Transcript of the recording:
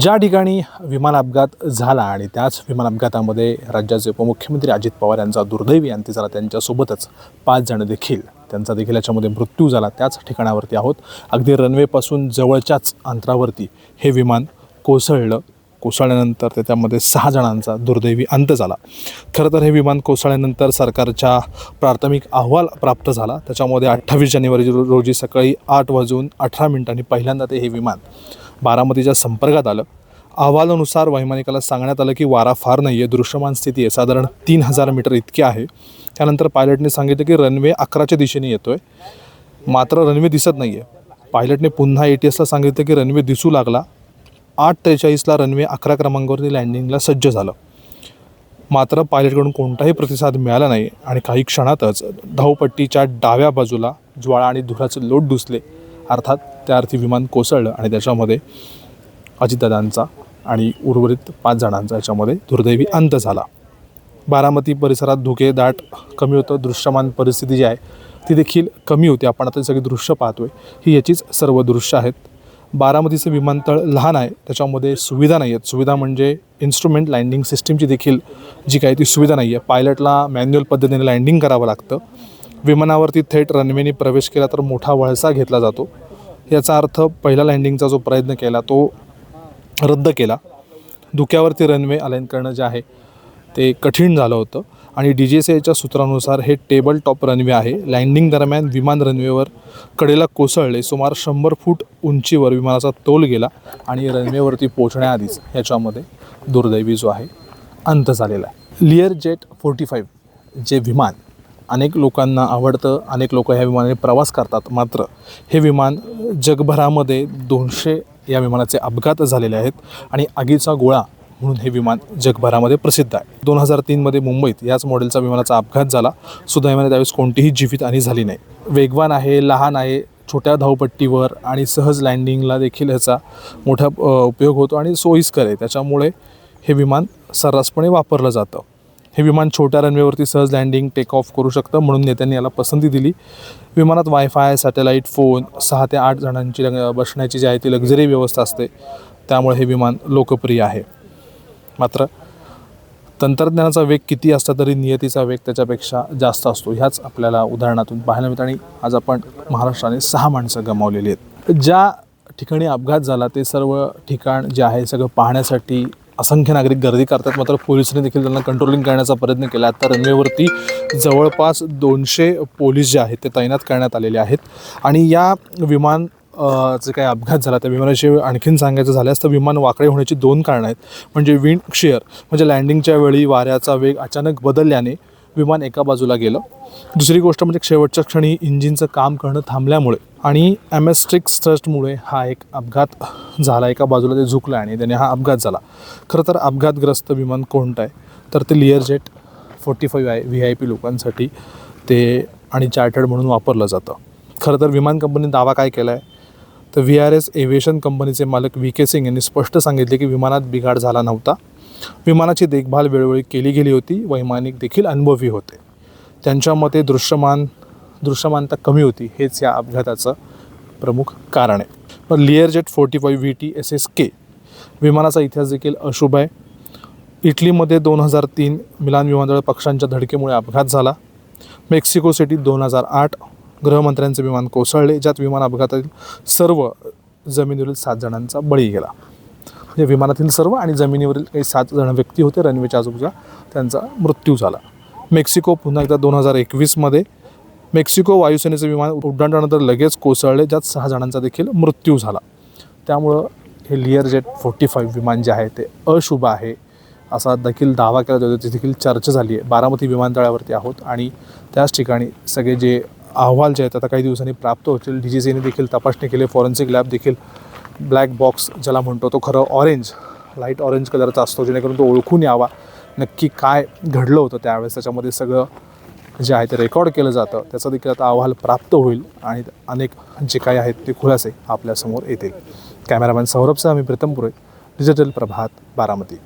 ज्या ठिकाणी विमान अपघात झाला आणि त्याच विमान अपघातामध्ये राज्याचे उपमुख्यमंत्री अजित पवार यांचा दुर्दैवी अंत्य झाला त्यांच्यासोबतच पाच जण देखील त्यांचा देखील याच्यामध्ये मृत्यू झाला. त्याच ठिकाणावरती आहोत. अगदी रनवेपासून जवळच्याच अंतरावरती हे विमान कोसळलं. कोसळल्यानंतर त्याच्यामध्ये सहा जणांचा दुर्दैवी अंत झाला. खरं तर हे विमान कोसळल्यानंतर सरकारच्या प्राथमिक अहवाल प्राप्त झाला. त्याच्यामध्ये अठ्ठावीस जानेवारी रोजी सकाळी आठ वाजून अठरा मिनिटांनी पहिल्यांदा ते हे विमान बारामतीच्या संपर्कात आलं. अहवालानुसार वैमानिकाला सांगण्यात आलं की वारा फार नाही आहे दृश्यमान स्थिती आहे. साधारण तीन हजार मीटर इतकी आहे. त्यानंतर पायलटने सांगितलं की रनवे अकराच्या दिशेने येतो आहे मात्र रनवे दिसत नाही आहे पायलटने पुन्हा ए टी एसला सांगितलं की रनवे दिसू लागला. आठ त्रेचाळीसला रनवे अकरा क्रमांकावरती लँडिंगला सज्ज झालं. मात्र पायलटकडून कोणताही प्रतिसाद मिळाला नाही आणि काही क्षणातच धावपट्टीच्या डाव्या बाजूला ज्वाळा आणि धुराचे लोट दुसले अर्थात त्या अर्थी विमान कोसळलं आणि त्याच्यामध्ये अजितदादांचा आणि उर्वरित पाच जणांचा याच्यामध्ये दुर्दैवी अंत झाला. बारामती परिसरात धुके दाट कमी होतं दृश्यमान परिस्थिती जी आहे ती देखील कमी होती. आपण आता सगळी दृश्य पाहतोय. ही याचीच सर्व दृश्य आहेत. बारामतीचं विमानतळ लहान आहे त्याच्यामध्ये सुविधा नाही आहेत सुविधा म्हणजे इन्स्ट्रुमेंट लँडिंग सिस्टीमची देखील जी काही ती सुविधा नाही आहे पायलटला मॅन्युअल पद्धतीने लँडिंग करावं लागतं. विमानावरती थेट रनवेने प्रवेश केला तर मोठा वळसा घेतला जातो. याचा अर्थ पहिला लँडिंगचा जो प्रयत्न केला तो रद्द केला. धुक्यावरती रनवे अलाईन करणं जे आहे ते कठीण झालं होतं. आणि डी जी सी एच्या सूत्रानुसार हे टेबल टॉप रनवे आहे. लँडिंग दरम्यान विमान रनवेवर कडेला कोसळले. सुमार शंभर फूट उंचीवर विमानाचा तोल गेला आणि रनवेवरती पोहोचण्याआधीच याच्यामध्ये दुर्दैवी जो आहे अंत झालेला आहे. लिअर जेट फोर्टी फाईव्ह जे विमान अनेक लोकांना आवडतं अनेक लोक ह्या विमानाने प्रवास करतात मात्र हे विमान जगभरामध्ये दोनशे या विमानाचे अपघात झालेले आहेत आणि आगीचा गोळा म्हणून हे विमान जगभरामध्ये प्रसिद्ध आहे. दोन हजार तीनमध्ये मुंबईत याच मॉडेलचा विमानाचा अपघात झाला. सुदैवाने त्यावेळेस कोणतीही जीवितहानी झाली नाही. वेगवान आहे लहान आहे छोट्या धावपट्टीवर आणि सहज लँडिंगला देखील ह्याचा मोठा उपयोग होतो आणि सोयीस्कर आहे. त्याच्यामुळे हे विमान सर्रासपणे वापरलं जातं. हे विमान छोट्या रनवेवरती सहज लँडिंग टेक ऑफ करू शकतं म्हणून नेत्यांनी याला पसंती दिली. विमानात वायफाय सॅटेलाईट फोन सहा ते आठ जणांची बसण्याची जी आहे ती लक्झरी व्यवस्था असते. त्यामुळे हे विमान लोकप्रिय आहे. मात्र तंत्रज्ञानाचा वेग किती असला तरी नियतीचा वेग त्याच्यापेक्षा जास्त असतो. ह्याच आपल्याला उदाहरणातून पाहायला मिळतं. आणि आज आपण महाराष्ट्राने सहा माणसं गमावलेली आहेत. ज्या ठिकाणी अपघात झाला ते सर्व ठिकाण जे आहे सगळं पाहण्यासाठी असंख्य नागरिक गर्दी करतात मात्र पोलिसांनी देखील त्यांना कंट्रोलिंग करण्याचा प्रयत्न केला. आता रनवेवरती जवळपास दोनशे पोलीस जे आहेत ते तैनात करण्यात आलेले आहेत. आणि या विमान जे काही अपघात झाला त्या विमानाची आणखीन सांगायचं झाल्यास तर विमान वाकडे होण्याची दोन कारणं आहेत. म्हणजे विंड शेअर म्हणजे लँडिंगच्या वेळी वाऱ्याचा वेग अचानक बदलल्याने विमान एका बाजूला गेलं. दुसरी गोष्ट म्हणजे शेवटच्या क्षणी इंजिनचं काम करणं थांबल्यामुळे आणि ॲमेस्ट्रिक स्ट्रस्टमुळे हा एक अपघात झाला. एका बाजूला ते झुकलं आणि त्याने हा अपघात झाला. खरं तर अपघातग्रस्त विमान कोणतं आहे? तर ते लिअर जेट फोर्टी फाईव्ह आहे व्ही आय पी लोकांसाठी ते आणि चार्टर्ड म्हणून वापरलं जातं. खरं तर विमान कंपनीने दावा काय केला आहे तर व्ही आर एस एव्हिएशन कंपनीचे मालक व्ही के सिंग यांनी स्पष्ट सांगितले की विमानात बिघाड झाला नव्हता. विमानाची देखभाल वेळोवेळी केली गेली होती. वैमानिक देखील अनुभवी होते. त्यांच्या मते दृश्यमान दृश्यमानता कमी होती हेच या अपघाताचं प्रमुख कारण आहे. पण Learjet forty five V T S S K विमानाचा इतिहास देखील अशुभ आहे. इटलीमध्ये दोन हजार तीन मिलान विमानतळ पक्षांच्या धडकेमुळे अपघात झाला. मेक्सिको सिटी दोन हजार आठ गृहमंत्र्यांचे विमान कोसळले ज्यात विमान अपघातातील सर्व जमिनीवरील सात जणांचा बळी गेला. म्हणजे विमानातील सर्व आणि जमिनीवरील काही सात जण व्यक्ती होते रनवेच्या आजूबाजूला त्यांचा मृत्यू झाला. मेक्सिको पुन्हा एकदा दोन हजार एकवीसमध्ये मेक्सिको वायुसेनेचे विमान उड्डाणानंतर लगेच कोसळले ज्यात सहा जणांचा देखील मृत्यू झाला. त्यामुळं हे लिअर जेट फोर्टी फाईव्ह विमान जे आहे ते अशुभ आहे असा देखील दावा केला जातो. त्याची देखील चर्चा झाली आहे. बारामती विमानतळावरती आहोत आणि त्याच ठिकाणी सगळे जे अहवाल जे आहेत आता काही दिवसांनी प्राप्त होतील. डी जी सीने देखील तपासणी केली फॉरेन्सिक लॅब देखील ब्लॅक बॉक्स ज्याला म्हणतो तो खरं ऑरेंज लाइट ऑरेंज कलरचा असतो जेणेकरून तो ओळखून यावा. नक्की काय घडलं होतं त्यावेळेस त्याच्यामध्ये सगळं जे आहे ते रेकॉर्ड केलं जातं. त्याचा देखील आता अहवाल प्राप्त होईल आणि अनेक जे काही आहेत ते खुलासे आपल्यासमोर येतील. कॅमेरामॅन सौरभसह मी प्रीतम पुरे डिजिटल प्रभात बारामती.